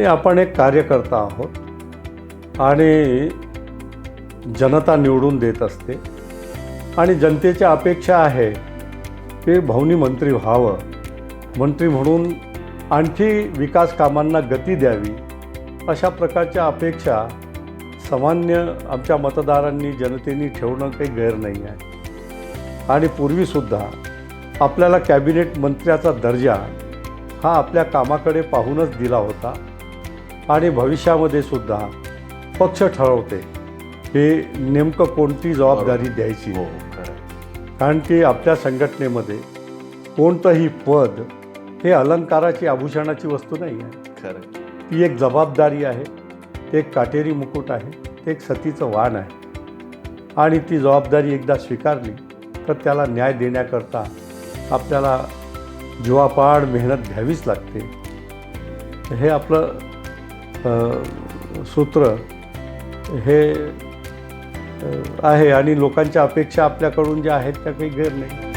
ते आपण एक कार्यकर्ता आहोत आणि जनता निवडून देत असते आणि जनतेची अपेक्षा आहे की भाऊनी मंत्री व्हावं. मंत्री म्हणून आणखी विकास कामांना गती द्यावी अशा प्रकारच्या अपेक्षा सामान्य आमच्या मतदारांनी जनतेने ठेवणं काही गैर नाही आहे. आणि पूर्वीसुद्धा आपल्याला कॅबिनेट मंत्र्याचा दर्जा हा आपल्या कामाकडे पाहूनच दिला होता. आणि भविष्यामध्ये सुद्धा पक्ष ठरवते की नेमकं कोणती जबाबदारी द्यायची. हो. कारण की आपल्या संघटनेमध्ये कोणतंही पद हे अलंकाराची आभूषणाची वस्तू नाही आहे. खरं. ती एक जबाबदारी आहे ते एक काटेरी मुकुट आहे ते एक सतीचं वाण आहे. आणि ती जबाबदारी एकदा स्वीकारली तर त्याला न्याय देण्याकरता आपल्याला जीवापाड मेहनत घ्यावीच लागते. हे आपलं सूत्र हे आहे आणि लोकांच्या अपेक्षा आपल्याकडून ज्या आहेत त्या काही गैर नाही